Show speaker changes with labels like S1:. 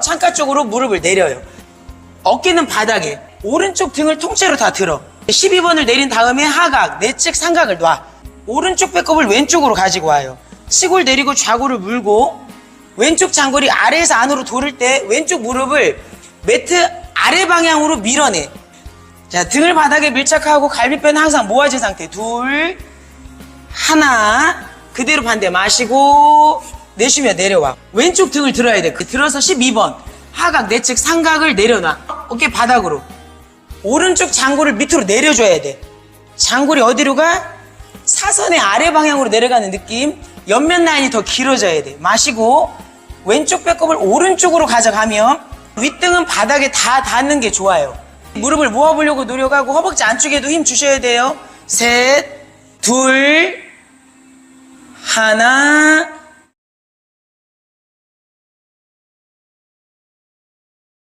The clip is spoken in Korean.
S1: 창가 쪽으로 무릎을 내려요. 어깨는 바닥에 오른쪽 등을 통째로 다 들어. 12번을 내린 다음에 하각 내측 삼각을 놔. 오른쪽 배꼽을 왼쪽으로 가지고 와요. 시골 내리고 좌골을 물고 왼쪽 장골이 아래에서 안으로 돌을 때 왼쪽 무릎을 매트 아래 방향으로 밀어내. 자 등을 바닥에 밀착하고 갈비뼈는 항상 모아진 상태. 둘 하나 그대로 반대 마시고 내쉬며 내려와. 왼쪽 등을 들어야 돼. 그 들어서 12번. 하각 내측 삼각을 내려놔. 어깨 바닥으로. 오른쪽 장골을 밑으로 내려줘야 돼. 장골이 어디로 가? 사선의 아래 방향으로 내려가는 느낌. 옆면 라인이 더 길어져야 돼. 마시고 왼쪽 배꼽을 오른쪽으로 가져가면 윗등은 바닥에 다 닿는 게 좋아요. 무릎을 모아보려고 노력하고 허벅지 안쪽에도 힘 주셔야 돼요. 셋, 둘, 하나,